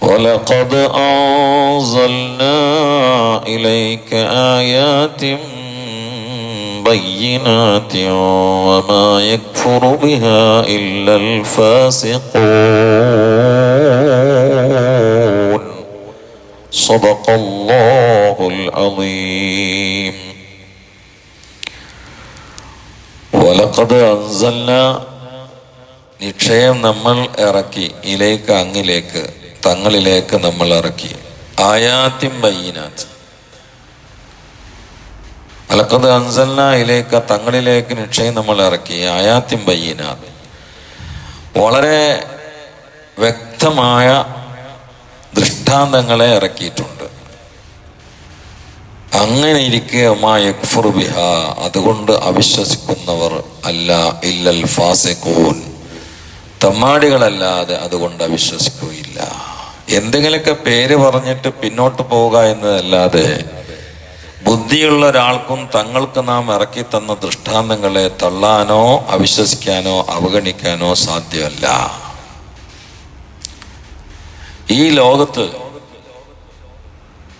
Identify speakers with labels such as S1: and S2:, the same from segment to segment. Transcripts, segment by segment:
S1: ولقد أنزلنا إليك آيات بينات وما يكفر بها إلا الفاسقون صدق الله العظيم ولقد أنزلنا നിശ്ചയം നമ്മൾ ഇറക്കി ഇലേക്ക് അങ്ങിലേക്ക് തങ്ങളിലേക്ക് നമ്മൾ ഇറക്കി. ആയാത്തിൻ ബയ്യനാത്ത്. അലക്കത് അൻസല്ല ഇലേക്ക് തങ്ങളിലേക്ക് നിക്ഷയം നമ്മൾ ഇറക്കി. ആയാത്തിൻ ബയ്യനാത്ത്. വളരെ വ്യക്തമായ ദൃഷ്ടാന്തങ്ങളെ ഇറക്കിയിട്ടുണ്ട്. അങ്ങനെ ഇരിക്കെ ബിഹ. അതുകൊണ്ട് അവിശ്വസിക്കുന്നവർ അല്ല ഇല്ലൽ ഫാസിഖൂൻ. തമ്മാടികളല്ലാതെ അതുകൊണ്ട് അവിശ്വസിക്കുകയില്ല. എന്തെങ്കിലുമൊക്കെ പേര് പറഞ്ഞിട്ട് പിന്നോട്ട് പോവുക എന്നതല്ലാതെ ബുദ്ധിയുള്ള ഒരാൾക്കും തങ്ങൾക്ക് നാം ഇറക്കി തന്ന ദൃഷ്ടാന്തങ്ങളെ തള്ളാനോ അവിശ്വസിക്കാനോ അവഗണിക്കാനോ സാധ്യമല്ല. ഈ ലോകത്ത്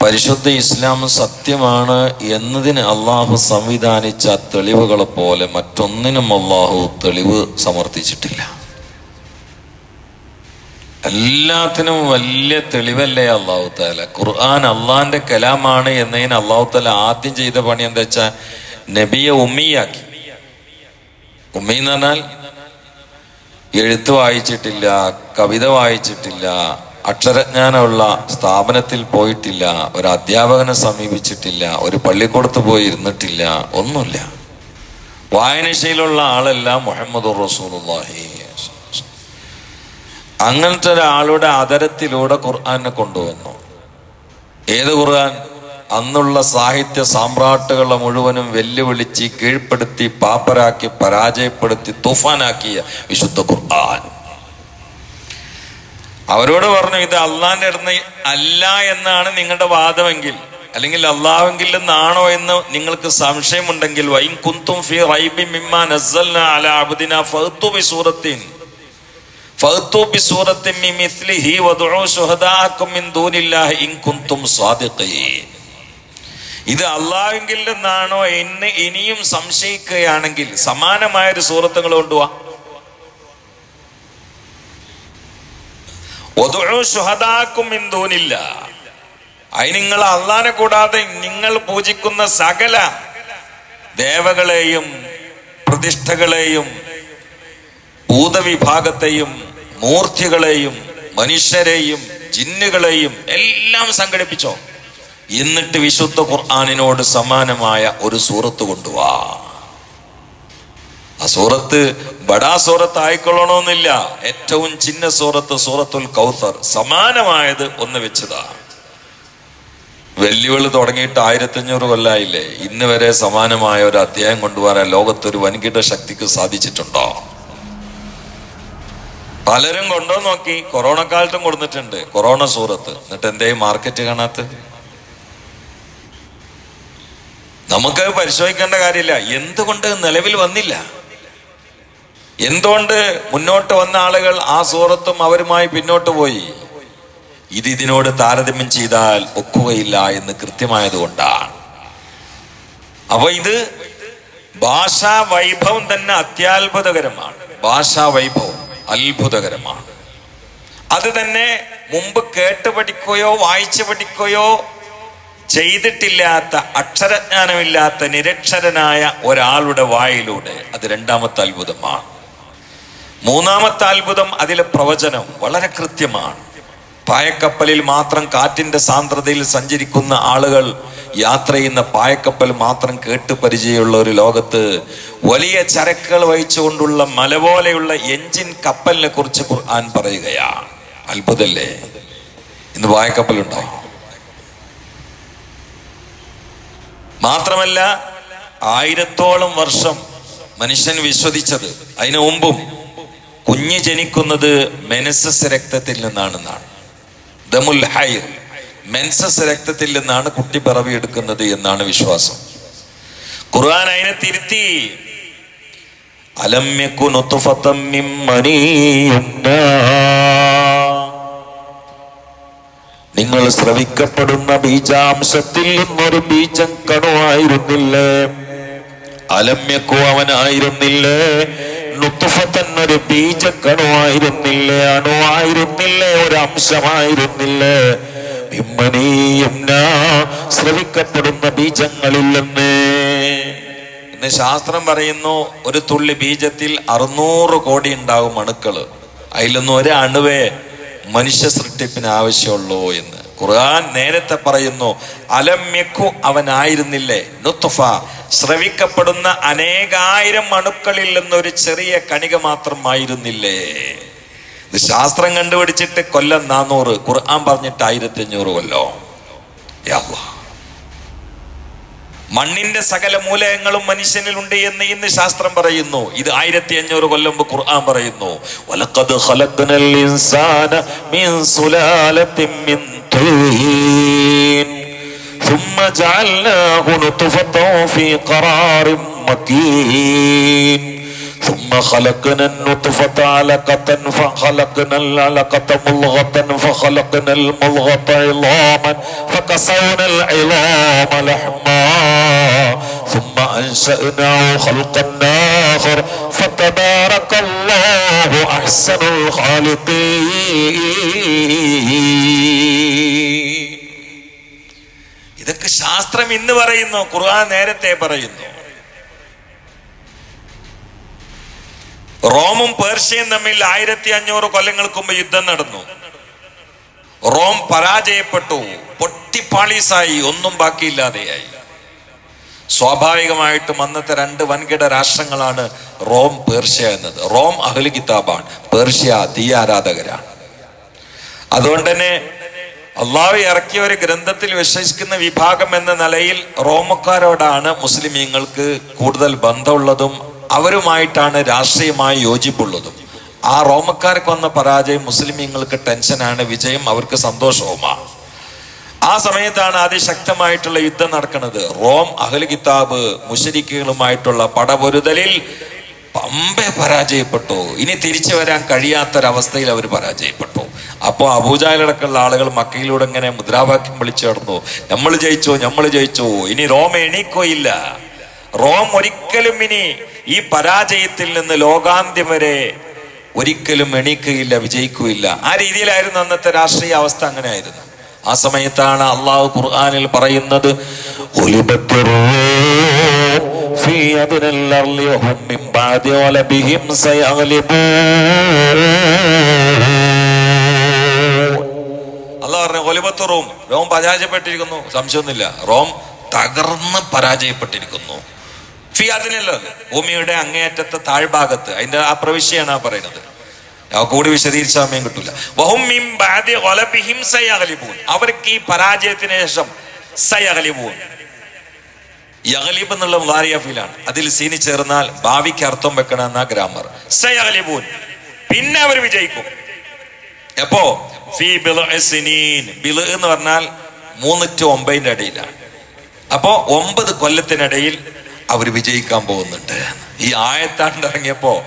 S1: പരിശുദ്ധ ഇസ്ലാം സത്യമാണ് എന്നതിന് അള്ളാഹു സംവിധാനിച്ച തെളിവുകളെ പോലെ മറ്റൊന്നിനും അള്ളാഹു തെളിവ് സമർത്ഥിച്ചിട്ടില്ല. എല്ലാത്തിനും വലിയ തെളിവല്ലേ അള്ളാഹു താല ഖുർആൻ അള്ളാന്റെ കലാമാണ് എന്നതിന് അള്ളാഹു താല ആദ്യം ചെയ്ത പണി എന്താ വെച്ചാൽ നബിയെ ഉമ്മിയാക്കി. ഉമ്മി എന്ന് പറഞ്ഞാൽ എഴുത്ത് വായിച്ചിട്ടില്ല കവിത വായിച്ചിട്ടില്ല അക്ഷരജ്ഞാനമുള്ള സ്ഥാപനത്തിൽ പോയിട്ടില്ല ഒരു അധ്യാപകനെ സമീപിച്ചിട്ടില്ല ഒരു പള്ളിക്കൂടത്ത് പോയി ഇരുന്നിട്ടില്ല ഒന്നുമില്ല. വായനശീലുള്ള ആളല്ല മുഹമ്മദ് റസൂലുള്ളാഹി. അങ്ങനത്തെ ഒരാളുടെ അതരത്തിലൂടെ ഖുർആാനെ കൊണ്ടുവന്നു. ഏത് ഖുർആൻ? അന്നുള്ള സാഹിത്യ സാമ്രാട്ടുകളെ മുഴുവനും വെല്ലുവിളിച്ച് കീഴ്പ്പെടുത്തി പാപ്പരാക്കി പരാജയപ്പെടുത്തി തുഫാനാക്കിയ വിശുദ്ധ ഖുർആൻ. അവരോട് പറഞ്ഞു ഇത് അള്ളാന്റെ അടുത്ത് അല്ല എന്നാണ് നിങ്ങളുടെ വാദമെങ്കിൽ അല്ലെങ്കിൽ അള്ളാഹുങ്കിൽ നിന്നാണോ എന്ന് നിങ്ങൾക്ക് സംശയമുണ്ടെങ്കിൽ വൈകുന്തും ഫി റൈബി മിമ്മാ നസ്സൽന അല അബ്ദിന ഫഅ്തു ബി സൂറത്തിൻ. ഇത് അള്ളാഹുങ്കിൽ നിന്നാണോ എന്ന് ഇനിയും സംശയിക്കുകയാണെങ്കിൽ സമാനമായ ഒരു സൂറത്തുകൾ കൊണ്ടുപോവാ അതിന് നിങ്ങൾ അള്ളാനെ കൂടാതെ നിങ്ങൾ പൂജിക്കുന്ന സകല ദേവകളെയും പ്രതിഷ്ഠകളെയും ഭൂതവിഭാഗത്തെയും മൂർത്തികളെയും മനുഷ്യരെയും ജിന്നുകളെയും എല്ലാം സംഘടിപ്പിച്ചോ. എന്നിട്ട് വിശുദ്ധ ഖുർആാനിനോട് സമാനമായ ഒരു സൂറത്ത് കൊണ്ടുവാ. ആ സൂറത്ത് ബടാ സൂറത്ത് ആയിക്കൊള്ളണമെന്നില്ല ഏറ്റവും ചിന്ന സൂറത്ത് സൂറത്തുൽ കൗസർ സമാനമായത് ഒന്ന് വെച്ചതാ. വെല്ലുവിളി തുടങ്ങിയിട്ട് ആയിരത്തഞ്ഞൂറ് കൊല്ലായില്ലേ? ഇന്ന് വരെ സമാനമായ ഒരു അധ്യായം കൊണ്ടുവരാൻ ലോകത്തൊരു വൻകിട ശക്തിക്ക് സാധിച്ചിട്ടുണ്ടോ? പലരും കൊണ്ടോ നോക്കി കൊറോണ കാലത്തും കൊടുത്തിട്ടുണ്ട് കൊറോണ സൂറത്ത്. എന്നിട്ട് എന്തേ മാർക്കറ്റ് കാണാത്ത നമുക്ക് പരിശോധിക്കേണ്ട കാര്യമില്ല. എന്തുകൊണ്ട് നിലവിൽ വന്നില്ല? എന്തുകൊണ്ട് മുന്നോട്ട് വന്ന ആളുകൾ ആ സൂറത്തും അവരുമായി പിന്നോട്ട് പോയി? ഇത് ഇതിനോട് താരതമ്യം ചെയ്താൽ ഒക്കുകയില്ല എന്ന് കൃത്യമായതുകൊണ്ടാണ്. അപ്പൊ ഇത് ഭാഷാ വൈഭവം തന്നെ അത്യാത്ഭുതകരമാണ് ഭാഷാ വൈഭവം. അത്ഭുതകരമാണ്. അത് തന്നെ മുമ്പ് കേട്ട് പഠിക്കുകയോ വായിച്ചു പഠിക്കുകയോ ചെയ്തിട്ടില്ലാത്ത അക്ഷരജ്ഞാനമില്ലാത്ത നിരക്ഷരനായ ഒരാളുടെ വായിലൂടെ അത് രണ്ടാമത്തെ അത്ഭുതമാണ്. മൂന്നാമത്തെ അത്ഭുതം അതിലെ പ്രവചനം വളരെ കൃത്യമാണ്. പായക്കപ്പലിൽ മാത്രം കാറ്റിന്റെ സാന്ദ്രതയിൽ സഞ്ചരിക്കുന്ന ആളുകൾ യാത്ര ചെയ്യുന്ന പായക്കപ്പൽ മാത്രം കേട്ട് പരിചയമുള്ള ഒരു ലോകത്ത് വലിയ ചരക്കുകൾ വഹിച്ചുകൊണ്ടുള്ള മല പോലെയുള്ള എഞ്ചിൻ കപ്പലിനെ കുറിച്ച് ഖുർആൻ പറയുകയാണ്. അത്ഭുതല്ലേ? ഇന്ന് പായക്കപ്പലുണ്ടോ? മാത്രമല്ല ആയിരത്തോളം വർഷം മനുഷ്യൻ വിശ്വസിച്ചത്. അതിനു മുമ്പും കുഞ്ഞ് ജനിക്കുന്നത് മെനസസ് രക്തത്തിൽ നിന്നാണെന്നാണ്. ദമുൽ ഹൈർ മെൻസസ് രക്തത്തിൽ നിന്നാണ് കുട്ടി പിറവിയെടുക്കുന്നത് എന്നാണ് വിശ്വാസം. ഖുർആൻ അതിനെ തിരുത്തി. നിങ്ങൾ ശ്രവിക്കപ്പെടുന്ന ബീജാംശത്തിൽ നിന്നൊരു ബീജം കണുവായിരുന്നില്ലേ? അലമ്യക്കു അവനായിരുന്നില്ലേ? നുത്തുഫത്തെന്നൊരു ബീജക്കണുവായിരുന്നില്ലേ അണുവായിരുന്നില്ലേ? ഒരംശമായിരുന്നില്ലേ? ബിമ്മനീയും ശ്രവിക്കപ്പെടുന്ന ബീജങ്ങളില്ലെന്ന്. ഇന്ന് ശാസ്ത്രം പറയുന്നു ഒരു തുള്ളി ബീജത്തിൽ അറുന്നൂറ് കോടി ഉണ്ടാകും അണുക്കൾ. അതിലൊന്നും ഒരു അണുവേ മനുഷ്യ സൃഷ്ടിപ്പിന് ആവശ്യമുള്ളൂ എന്ന്. ഖുർആൻ നേരത്തെ പറയുന്നു അലമ്യക്കു അവനായിരുന്നില്ലേ? നുത്തുഫ ശ്രവിക്കപ്പെടുന്ന അനേകായിരം അണുക്കളിൽ നിന്നൊരു ചെറിയ കണിക മാത്രമായിരുന്നില്ലേ? ഇത് ശാസ്ത്രം കണ്ടുപിടിച്ചിട്ട് കൊല്ലം നാനൂറ് ഖുർആൻ പറഞ്ഞിട്ട് ആയിരത്തി അഞ്ഞൂറ് കൊല്ലോ. യാ. മണ്ണിന്റെ സകല മൂലകങ്ങളും മനുഷ്യനിലുണ്ട് എന്ന് ഇന്ന് ശാസ്ത്രം പറയുന്നു ഇത് ആയിരത്തി അഞ്ഞൂറ് കൊല്ലം മുമ്പ് ഖുർആൻ പറയുന്നു വലഖദ് ഖലഖ്നൽ ഇൻസാന മിൻ സുലാലത്തിൻ മിൻ തീൻ ثم جعلناه نطفة في قرار مكين ثم خلقنا النطفة علقة فخلقنا العلقة ملغة فخلقنا الملغة عظاما فكسونا العظام لحما ثم أنشأناه خلقا آخر فتبارك الله أحسن الخالقين ഇതൊക്കെ ശാസ്ത്രം ഇന്ന് പറയുന്നു ഖുർആൻ നേരത്തെ പറയുന്നു റോമും പേർഷ്യയും തമ്മിൽ ആയിരത്തി അഞ്ഞൂറ് കൊല്ലങ്ങൾക്ക് മുമ്പ് യുദ്ധം നടന്നു. റോം പരാജയപ്പെട്ടു. പൊട്ടിപ്പാളീസായി. ഒന്നും ബാക്കിയില്ലാതെയായി. സ്വാഭാവികമായിട്ടും അന്നത്തെ രണ്ട് വൻകിട രാഷ്ട്രങ്ങളാണ് റോം പേർഷ്യ എന്നത്. റോം അഹ്ലി കിതാബാണ് പേർഷ്യ തീ ആരാധകരാണ് അതുകൊണ്ട് തന്നെ അള്ളാഹു ഇറക്കിയ ഒരു ഗ്രന്ഥത്തിൽ വിശ്വസിക്കുന്ന വിഭാഗം എന്ന നിലയിൽ റോമക്കാരോടാണ് മുസ്ലിമീങ്ങൾക്ക് കൂടുതൽ ബന്ധമുള്ളതും അവരുമായിട്ടാണ് രാഷ്ട്രീയമായി യോജിപ്പുള്ളതും. ആ റോമക്കാർക്ക് വന്ന പരാജയം മുസ്ലിമീങ്ങൾക്ക് ടെൻഷനാണ് വിജയം അവർക്ക് സന്തോഷവുമാണ് ആ സമയത്താണ് അതിശക്തമായിട്ടുള്ള യുദ്ധം നടക്കുന്നത്. റോം അഹൽ കിതാബ് മുഷരിക്കുകളുമായിട്ടുള്ള പടപൊരുതലിൽ പമ്പെ പരാജയപ്പെട്ടു. ഇനി തിരിച്ചു വരാൻ കഴിയാത്തൊരവസ്ഥയിൽ അവർ പരാജയപ്പെട്ടു. അപ്പോൾ അബൂജാലടക്കമുള്ള ആളുകൾ മക്കയിലൂടെ ഇങ്ങനെ മുദ്രാവാക്യം വിളിച്ചു നടന്നു. നമ്മൾ ജയിച്ചോ നമ്മൾ ജയിച്ചോ. ഇനി റോം എണീക്കോയില്ല റോം ഒരിക്കലും ഇനി ഈ പരാജയത്തിൽ നിന്ന് ലോകാന്ത്യം വരെ ഒരിക്കലും എണീക്കുകയില്ല വിജയിക്കുകയില്ല. ആ രീതിയിലായിരുന്നു അന്നത്തെ രാഷ്ട്രീയ അവസ്ഥ അങ്ങനെ ആയിരുന്നു ആ സമയത്താണ് അള്ളാഹു ഖുർആാനിൽ പറയുന്നത് റോം റോം പരാജയപ്പെട്ടിരിക്കുന്നു. സംശയമൊന്നുമില്ല. റോം തകർന്ന് പരാജയപ്പെട്ടിരിക്കുന്നു. ഫി അതിനല്ലോ ഭൂമിയുടെ അങ്ങേയറ്റത്തെ താഴ്ഭാഗത്ത്. അതിന്റെ ആ പ്രവിശ്യാണ് ആ പറയുന്നത്. കൂടി വിശദീകരിച്ച സമയം കിട്ടൂല. അവർക്ക് ഈ പരാജയത്തിന് ശേഷം സയകലിപൂൻ യഗ്ലിബ് എന്നുള്ള മുലാരിയ ഫീലാണ്. അതിൽ സീനി ചേർന്നാൽ ഭാവിക്ക് അർത്ഥം വെക്കണം എന്ന ഗ്രാമർ. സയഹലിബൂൻ പിന്നെ അവർ വിജയിക്കും. എപ്പോ? ഫീ ബിൽ എന്ന് പറഞ്ഞാൽ മൂന്ന് ഒമ്പതിന്റെ ഇടയിലാണ് അപ്പോ ഒമ്പത് കൊല്ലത്തിനിടയിൽ അവർ വിജയിക്കാൻ പോകുന്നുണ്ട്. ഈ ആയത്താണ്ട് ഇറങ്ങിയപ്പോ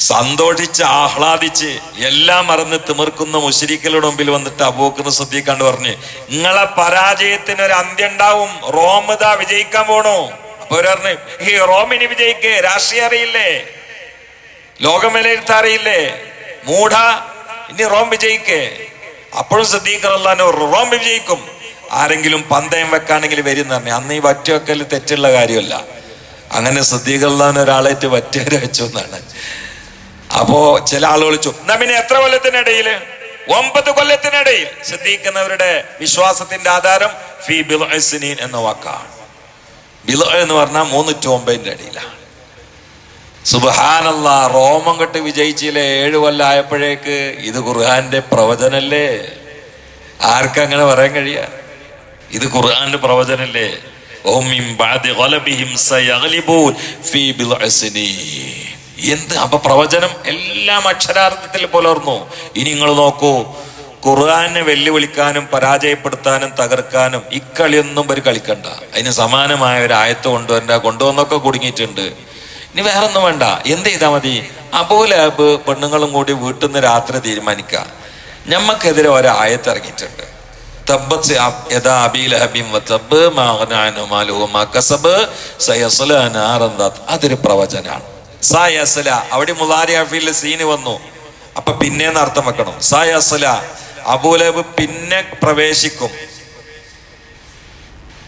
S1: സന്തോഷിച്ച് ആഹ്ലാദിച്ച് എല്ലാം മറന്ന് തിമിർക്കുന്ന. മുശരിക്കലുടെ മുമ്പിൽ വന്നിട്ട് അബൂക്കുന്ന ശ്രദ്ധിക്കാണ്ട് പറഞ്ഞ് നിങ്ങളെ പരാജയത്തിന് ഒരു അന്ത്യണ്ടാവും. ഉണ്ടാവും റോം വിജയിക്കാൻ പോണു. അപ്പൊ പറഞ്ഞു ഈ റോമിന് വിജയിക്കേ. രാഷ്ട്രീയം അറിയില്ലേ? ലോകം വിലയിരുത്താൻ അറിയില്ലേ? മൂഢ. ഇനി റോം വിജയിക്കേ. അപ്പോഴും ശ്രദ്ധിക്കറല്ലാന്ന് റോം വിജയിക്കും. ആരെങ്കിലും പന്തയം വെക്കാണെങ്കിൽ വരും തന്നെ അന്ന് ഈ വറ്റ് വെക്കൽ തെറ്റുള്ള കാര്യമല്ല. അങ്ങനെ ശ്രദ്ധിക്കറല്ലാന്ന് ഒരാളേറ്റ് വറ്റിയവരെ വെച്ചു എന്നാണ്. അപ്പോ ചില ആളുകൾ വിളിച്ചു എന്നാ പിന്നെ എത്ര കൊല്ലത്തിനിടയിൽ ഒമ്പത് കൊല്ലത്തിനിടയിൽ ശ്രദ്ധിക്കുന്നവരുടെ വിശ്വാസത്തിന്റെ ആധാരം ഫി ബിൽഅസ്നീൻ എന്ന വാക്കാണ്. ബിൽ എന്ന് പറഞ്ഞാൽ മൂന്ന് ടു ഇടയിലാണ് സുബഹാനല്ല റോമം കെട്ട് വിജയിച്ചില്ലേ? ഏഴ് കൊല്ലായപ്പോഴേക്ക് ഇത് ഖുർഹാന്റെ പ്രവചനല്ലേ? ആർക്കങ്ങനെ പറയാൻ കഴിയ? ഇത് ഖുർആാന്റെ പ്രവചനല്ലേ. എന്ത് അപ്പൊ പ്രവചനം എല്ലാം അക്ഷരാർത്ഥത്തിൽ പുലർന്നു. ഇനി നിങ്ങൾ നോക്കൂ ഖുർആാനെ വെല്ലുവിളിക്കാനും പരാജയപ്പെടുത്താനും തകർക്കാനും ഇക്കളിയൊന്നും ഒരു കളിക്കണ്ട. അതിന് സമാനമായ ഒരു ആയത്ത് കൊണ്ടുവരണ്ട കൊണ്ടുവന്നൊക്കെ കുടുങ്ങിയിട്ടുണ്ട്. ഇനി വേറൊന്നും വേണ്ട. എന്ത് ചെയ്താൽ മതി? അബോലാബ് പെണ്ണുങ്ങളും കൂടി വീട്ടിൽ നിന്ന് രാത്രി തീരുമാനിക്കുക. ഞമ്മക്കെതിരെ ഒരായത്ത് ഇറങ്ങിയിട്ടുണ്ട്. അതൊരു പ്രവചനാണ് അവിടെ മുലാരി അഫീൽ സീന് വന്നു. അപ്പൊ പിന്നെ അർത്ഥം വെക്കണം. സയസല അബൂലബ് പിന്നെ പ്രവേശിക്കും.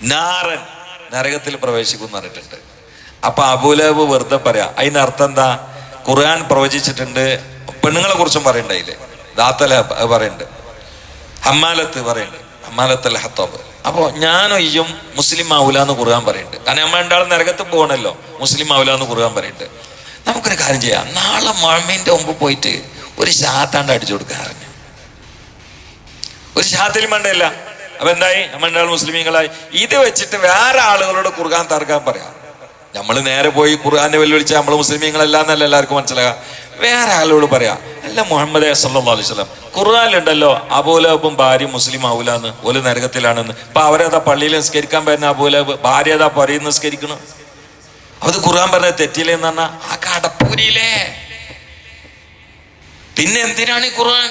S1: നാരൻ നരകത്തിൽ പ്രവേശിക്കും പറഞ്ഞിട്ടുണ്ട്. അപ്പൊ അബൂലബ് വെറുതെ പറയാ അതിന്റെ അർത്ഥം എന്താ? ഖുർആൻ പ്രവചിച്ചിട്ടുണ്ട്. പെണ്ണുങ്ങളെ കുറിച്ചും പറയണ്ടായില്ലേ ദാത്തല പറയുന്നുണ്ട് ഹമ്മാലത്ത് പറയുന്നുണ്ട് ഹമ്മാലത്ത് ഹത്തോബ്. അപ്പോൾ അപ്പോ ഞാനും ഇയും മുസ്ലിം ആവൂല എന്ന് കുറുകാൻ പറയുന്നുണ്ട് കാരണം നമ്മൾ രണ്ടാളും നരകത്ത് പോകണല്ലോ മുസ്ലിം ആവൂല എന്ന് കുറുകാൻ പറയുന്നുണ്ട് നമുക്കൊരു കാര്യം ചെയ്യാം. നാളെ മഴമീന്റെ മുമ്പ് പോയിട്ട് ഒരു ശാത്താണ്ട് അടിച്ചു കൊടുക്കാറുണ്ട് ഒരു ശാത്തിൽ മണ്ടയല്ല അപ്പൊ എന്തായി? നമ്മൾ രണ്ടാൾ മുസ്ലിമീങ്ങളായി. ഇത് വെച്ചിട്ട് വേറെ ആളുകളോട് കുറുകാൻ തർക്കാൻ പറയാം. നമ്മൾ നേരെ പോയി ഖുർആാനെ വെല്ലുവിളിച്ച നമ്മൾ മുസ്ലിമീങ്ങളല്ലാന്നല്ല എല്ലാവർക്കും മനസ്സിലാകാം. വേറെ ആളോട് പറയാം അല്ല മുഹമ്മദ് സല്ലല്ലാഹു അലൈഹി വസല്ലം ഖുർആനിലുണ്ടല്ലോ അബൂലഹബും ഭാര്യ മുസ്ലിം ആവൂലെന്ന് ഒരു നരകത്തിലാണെന്ന്. അപ്പൊ അവരേതാ പള്ളിയിൽ നിസ്കരിക്കാൻ പറ്റുന്ന അബൂലഹബ് ഭാര്യ ഏതാ പറയും നിസ്കരിക്കണം? അത് ഖുർആൻ പറഞ്ഞ തെറ്റിയില്ലെന്ന് പറഞ്ഞാ ആ കടപ്പൂരിയിലേ. പിന്നെ എന്തിനാണ് ഈ ഖുർആൻ?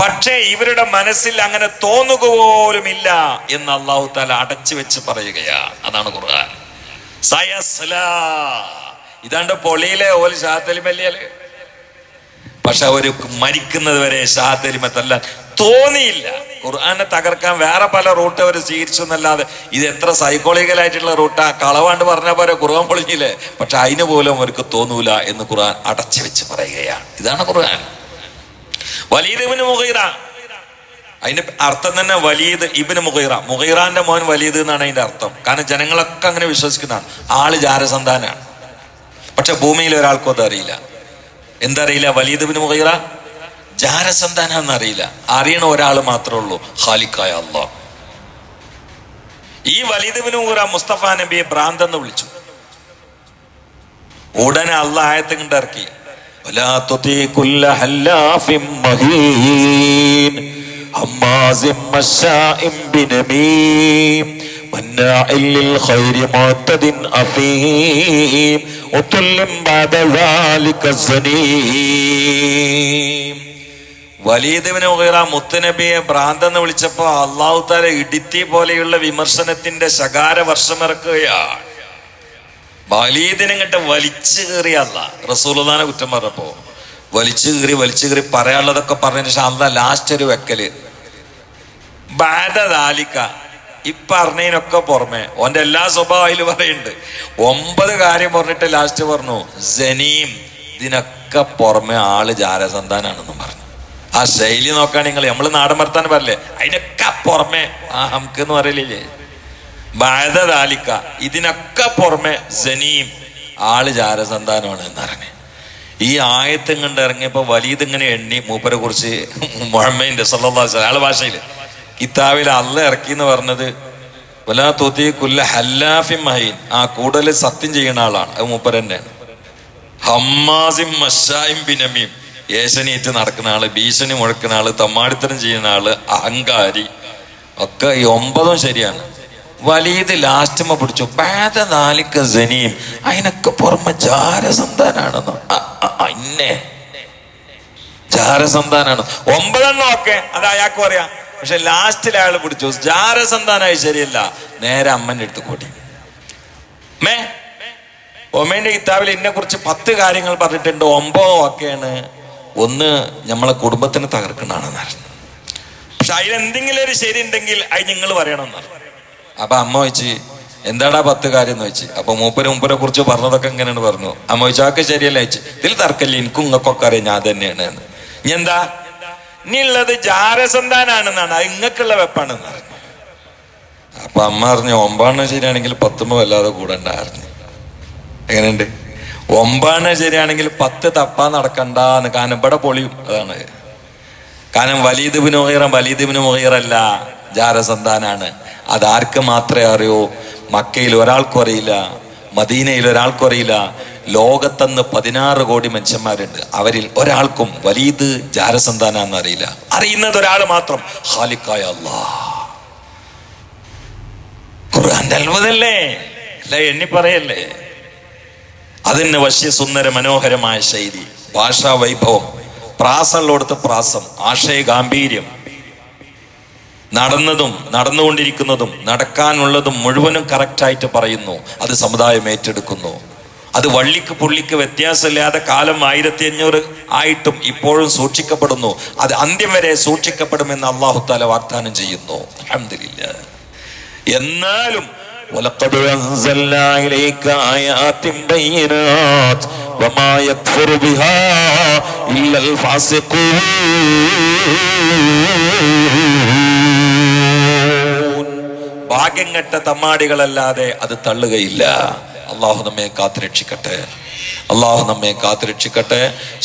S1: പക്ഷേ ഇവരുടെ മനസ്സിൽ അങ്ങനെ തോന്നുക പോലുമില്ല എന്ന് അള്ളാഹു താല അടച്ചു വെച്ച് പറയുകയാണ് അതാണ് ഖുർആൻ. ഇതാണ്ട് പൊളിയിലെ ഓൽ ഷാത്തലിമല്ലിയൽ പക്ഷെ അവർ മരിക്കുന്നത് വരെ ഷാത്തലിമത്തല്ല തോന്നിയില്ല. ഖുർആാനെ തകർക്കാൻ വേറെ പല റൂട്ട് അവർ സ്വീകരിച്ചു എന്നല്ലാതെ ഇത് എത്ര സൈക്കോളജിക്കൽ ആയിട്ടുള്ള റൂട്ടാ? കളവാണ്ട് പറഞ്ഞ പോലെ ഖുർആൻ പൊളിഞ്ഞില്ലേ? പക്ഷെ അതിന് പോലും അവർക്ക് തോന്നൂല എന്ന് ഖുർആൻ അടച്ചു വെച്ച് പറയുകയാണ്. ഇതാണ് ഖുർആൻ. വലിയ അതിന്റെ അർത്ഥം തന്നെ വലിയത് ഇബിന് മുഖൈറ മുഖൈറാന്റെ മോൻ വലിയത് എന്നാണ് അതിന്റെ അർത്ഥം. കാരണം ജനങ്ങളൊക്കെ അങ്ങനെ വിശ്വസിക്കുന്നതാണ്. ആൾ ജാരസന്താനാണ്. പക്ഷെ ഭൂമിയിൽ ഒരാൾക്കും അതറിയില്ല അറിയില്ല. എന്തറിയില്ല? വലിയത് ഇബിന് മുഖൈറ ജാരസന്താനാന്ന് അറിയില്ല. അറിയണ ഒരാൾ മാത്രമേ ഉള്ളൂ. ഖാലിക്കായ അള്ളാ ഈ വലിയത് ബിൻ മുഖൈറ മുസ്തഫ നബിയെ ഭ്രാന്തെന്ന് വിളിച്ചു. ഉടനെ അള്ള ആയത്തെ കണ്ടിറക്കി ഒലാ കുല്ല ഹല്ലാഫിം മഹീൻ. مهين هماز مشاء بنميم مناع للخير معتد أثيم عتل بعد ذلك الزنيم വലീദിബിന് മുഖീറ മുത്തുനബിയെ ഭ്രാന്തെന്ന് വിളിച്ചപ്പോ അള്ളാഹു താല ഇടിത്തി പോലെയുള്ള വിമർശനത്തിന്റെ ശകാര വർഷമിറക്കുകയാണ് വലീദിനിങ്ങട്ട് വലിച്ചു കയറിയല്ല റസൂലുദാനെ കുറ്റം പറഞ്ഞപ്പോ വലിച്ചു കീറി വലിച്ചു കീറി പറയാനുള്ളതൊക്കെ പറഞ്ഞതിന് ശേഷം അന്ന ലാസ്റ്റ് ഒരു വെക്കൽ. ബാധതാലിക്ക ഈ പറഞ്ഞതിനൊക്കെ പുറമെ ഓന്റെ എല്ലാ സ്വഭാവം പറയുന്നുണ്ട്. ഒമ്പത് കാര്യം പറഞ്ഞിട്ട് ലാസ്റ്റ് പറഞ്ഞു ജനീം ഇതിനൊക്കെ പുറമെ ആൾ ജാരസന്താനാണെന്നും പറഞ്ഞു. ആ ശൈലി നോക്കുകയാണെങ്കിൽ നമ്മൾ നാടൻ വർത്താൻ പറയില്ലേ? അതിനൊക്കെ പുറമെ ആ ഹംക്ക് എന്ന് പറയലില്ലേ? ബാധതാലിക്ക ഇതിനൊക്കെ പുറമെ ജനീം ആൾ ജാരസന്താനമാണ് എന്ന് പറഞ്ഞു. ഈ ആയത്തും കണ്ട് ഇറങ്ങിയപ്പോ വലിയത് ഇങ്ങനെ എണ്ണി മൂപ്പരെ കുറിച്ച് മുഹമ്മദിന്റെ സല്ലാസ് ഭാഷയിൽ. കിതാബിൽ അല്ല ഇറക്കി എന്ന് പറഞ്ഞത് വലാ തൊത്തി കുല്ല ഹല്ലാഫിം മഹീൻ. ആ കൂടുതൽ സത്യം ചെയ്യുന്ന ആളാണ് അത് മൂപ്പരന്നെയാണ് ഹമ്മാസിം മഷായും ബിനമീം. ഏശനീറ്റ് നടക്കുന്ന ആൾ ഭീഷണി മുഴക്കുന്ന ആൾ തമ്മാടിത്തരം ചെയ്യുന്ന ആൾ അഹങ്കാരി. ഒക്കെ ഈ ഒമ്പതും ശരിയാണ്. വലിയത് ലാസ്റ്റമ്മ പിടിച്ചു ബാധ നാലിക്ക ജനീം അതിനൊക്കെ പുറമെ ജാരസന്താനാണെന്നോ ഇന്നെ ജാരസന്താനാണ്. ഒമ്പതെണ്ണം ഒക്കെ അത് അയാൾക്ക് പറയാം പക്ഷെ ലാസ്റ്റിൽ അയാൾ പിടിച്ചു. ജാരസന്താനായി ശരിയല്ല. നേരെ അമ്മന്റെ അടുത്ത് കൂട്ടി മേ ഒമേന്റെ കിതാബിൽ എന്നെ കുറിച്ച് പത്ത് കാര്യങ്ങൾ പറഞ്ഞിട്ടുണ്ട്. ഒമ്പതോ ഒക്കെയാണ്. ഒന്ന് നമ്മളെ കുടുംബത്തിന് തകർക്കണാണെന്ന് പറഞ്ഞു. പക്ഷെ അതിലെന്തെങ്കിലും ഒരു ശരി ഉണ്ടെങ്കിൽ അത് നിങ്ങൾ പറയണമെന്നാണ് അപ്പൊ അമ്മ വെച്ച് എന്താടാ പത്ത് കാര്യം എന്ന് വെച്ച്? അപ്പൊ മൂപ്പര് മൂപ്പരെ കുറിച്ച് പറഞ്ഞതൊക്കെ എങ്ങനെയാണ് പറഞ്ഞു? അമ്മ വെച്ചു ആക്കെ ശരിയല്ല? വെച്ച് ഇതിൽ തർക്കല്ല എനിക്കും ഇങ്ങക്കൊക്കെ അറിയാം ഞാൻ തന്നെയാണ് എന്ന്. ഇനി എന്താ? ഇനി ഉള്ളത് ജാരസന്താനാണെന്നാണ്. അത് ഇങ്ങക്കുള്ള വെപ്പാണെന്ന് പറഞ്ഞു. അപ്പൊ അമ്മ പറഞ്ഞു ഒമ്പാണ് ശരിയാണെങ്കിൽ പത്തുമ്പോ വല്ലാതെ കൂടണ്ട കൂടണ്ടായിരുന്നു എങ്ങനെയുണ്ട്? ഒമ്പാണ് ശരിയാണെങ്കിൽ പത്ത് തപ്പാ നടക്കണ്ടെന്ന്. കാരണം ഇവിടെ പൊളിയും അതാണ്. കാരണം വലീദിബിന് മൊഹീറ വലീദിബിന് മുഹീറല്ല ജാരസന്താനാണ്. അതാർക്ക് മാത്രമേ അറിയൂ? മക്കയിൽ ഒരാൾക്കും അറിയില്ല മദീനയിൽ ഒരാൾക്കും അറിയില്ല. ലോകത്തന്ന് പതിനാറ് കോടി മനുഷ്യന്മാരുണ്ട്. അവരിൽ ഒരാൾക്കും വലീദ് ജാരസന്താനാന്ന് അറിയില്ല. അറിയുന്നത് ഒരാൾ മാത്രം. അല്ലാ ഖുർആന്റെ അത്ഭുതല്ലേ അല്ല എണ്ണി പറയല്ലേ? അതിന് വശ്യസുന്ദര മനോഹരമായ ശൈലി. ഭാഷാ വൈഭവം പ്രാസമുള്ളിടത്ത് പ്രാസം. ആശയ ഗാംഭീര്യം. നടന്നതും നടന്നുകൊണ്ടിരിക്കുന്നതും നടക്കാനുള്ളതും മുഴുവനും കറക്റ്റായിട്ട് പറയുന്നു അത് സമുദായം ഏറ്റെടുക്കുന്നു അത് വള്ളിക്ക് പുള്ളിക്ക് വ്യത്യാസമില്ലാതെ കാലം ആയിരത്തി അഞ്ഞൂറ് ആയിട്ടും ഇപ്പോഴും സൂക്ഷിക്കപ്പെടുന്നു അത് അന്ത്യം വരെ സൂക്ഷിക്കപ്പെടുമെന്ന് അള്ളാഹു താല വാഗ്ദാനം ചെയ്യുന്നു അൽഹംദുലില്ലാ എന്നാലും
S2: ولقد أنزلنا إليك آيات بينات وما يكفر بها إلا الفاسقون
S1: ഭാഗ്യംകെട്ട തമ്മാടികളല്ലാതെ അത് തള്ളുകയില്ല അള്ളാഹു നമ്മെ കാത്തുരക്ഷിക്കട്ടെ അള്ളാഹു നമ്മെ കാത്തുരക്ഷിക്കട്ടെ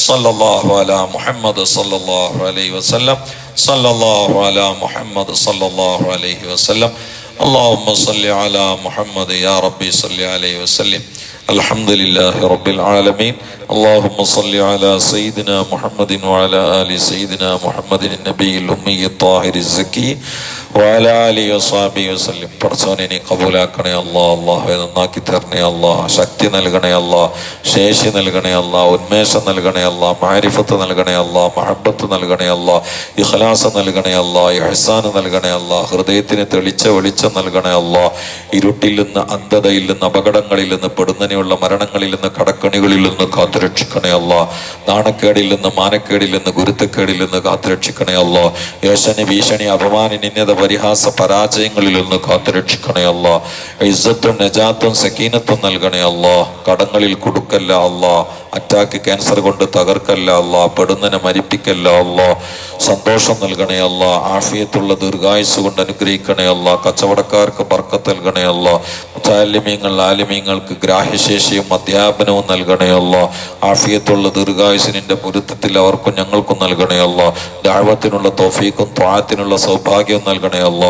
S1: സല്ലല്ലാഹു അലാ മുഹമ്മദ് സല്ലല്ലാഹു അലൈഹി വസല്ലം സല്ലല്ലാഹു അലാ മുഹമ്മദ് സല്ലല്ലാഹു അലൈഹി വസല്ലം اللهم صل على محمد يا ربي صل عليه وسلم الحمد لله رب العالمين اللهم صل على سيدنا محمد وعلى آل سيدنا محمد النبي الأمي الطاهر الزكي وعلى آله وصحبه وسلم പടച്ചോനെ നീ കബൂലാക്കണേ അല്ലാ അള്ളാഹു നന്നാക്കി തരണേ അല്ലാ ശക്തി നൽകണേ അല്ലാ ശേഷി നൽകണേ അല്ലാ ഉന്മേഷം നൽകണേ അല്ലാ മാരിഫത്ത് നൽകണേ അല്ലാ മഹബത്ത് നൽകണേ അല്ലാ ഇഖ്ലാസ് നൽകണേ അല്ലാ ഇഹ്സാൻ നൽകണേ അല്ലാ ഹൃദയത്തിന് തെളിച്ച വെളിച്ചം നൽകണേ അല്ലാ ഇരുട്ടിൽ നിന്ന് അന്ധതയിൽ നിന്ന് അപകടങ്ങളിൽ നിന്ന് പെടുന്നതിനുള്ള മരണങ്ങളിൽ നിന്ന് കടക്കണികളിൽ നിന്ന് കാത്തുരക്ഷിക്കണേ അല്ല. നാണക്കേടിൽ നിന്ന് മാനക്കേടിൽ നിന്ന് ഗുരുത്തക്കേടിൽ നിന്ന് കാത്തുരക്ഷിക്കണേ അല്ല. യേശനി ഭീഷണി അപമാന നിന്യത പരിഹാസ പരാജയങ്ങളിൽ നിന്ന് കാത്തുരക്ഷിക്കണേ അല്ല. ഇസ്സത്തും നജാത്തും സക്കീനത്തും നൽകണേ അല്ല. കടങ്ങളിൽ കൊടുക്കല്ല അല്ലാ. അറ്റാക്ക് ക്യാൻസർ കൊണ്ട് തകർക്കല്ല അല്ല പെടുന്നതിനെ മരിപ്പിക്കല്ല അല്ല സന്തോഷം നൽകണേ അല്ല ആഫിയത്തുള്ള ദീർഘായുസ് കൊണ്ട് അനുഗ്രഹിക്കണേ അല്ല കച്ചവടക്കാർക്ക് ബർക്കത്ത് നൽകണേ അല്ല മുത്താലിമീങ്ങൾ ആലിമീങ്ങൾക്ക് ഗ്രാഹ്യശേഷിയും അധ്യാപനവും നൽകണേ അല്ല ആഫിയത്തുള്ള ദീർഘായുസിനിന്റെ പൊരുത്തത്തിൽ അവർക്കും ഞങ്ങൾക്കും നൽകണേ അല്ല ദാഴ്വത്തിനുള്ള തോഫീക്കും ത്വാഴത്തിനുള്ള സൗഭാഗ്യവും നൽകണേ അല്ല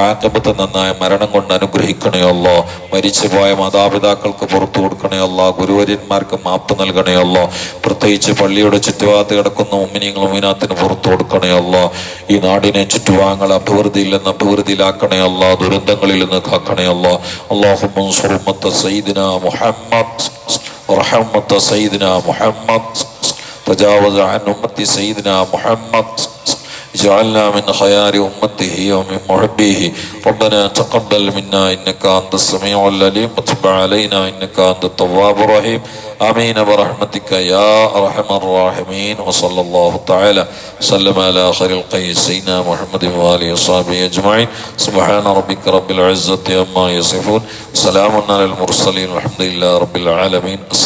S1: ആക്കബത്ത് നന്നായ മരണം കൊണ്ട് അനുഗ്രഹിക്കണേ അല്ല മരിച്ചുപോയ മാതാപിതാക്കൾക്ക് പുറത്തു കൊടുക്കണേ അല്ല ഗുരുവര്യന്മാർക്ക് മാപ്പ് നൽകണേ കൊടുക്കണയല്ലോ പ്രത്യേകിച്ച് പള്ളിയുടെ ചുറ്റുഭാഗത്ത് കിടക്കുന്ന ഉമ്മിനിയങ്ങളും ഉമ്മിനാത്തിന് പുറത്തു കൊടുക്കണയല്ല ഈ നാടിനെ ചുറ്റുഭാഗങ്ങൾ അഭിവൃദ്ധിയിൽ നിന്ന് അഭിവൃദ്ധിയിലാക്കണയല്ല ദുരന്തങ്ങളിൽ നിന്ന് കാക്കണയല്ല അള്ളാഹുമ്മത്ത് സയ്യിദിന മുഹമ്മദ് മുഹമ്മദ് തജാവസ് അൻ ഉമ്മത്തി സയ്യിദിന മുഹമ്മദ് اجعلنا من خيار أمته ومن محبيه ربنا تقبل منا إنك أنت السميع العليم وتب علينا إنك أنت التواب الرحيم آمين برحمتك يا أرحم الراحمين وصلى الله تعالى وسلم على خير القيس سيدنا محمد وآله وصحبه أجمعين سبحان ربك رب العزة عما يصفون سلام على المرسلين والحمد لله رب العالمين السلام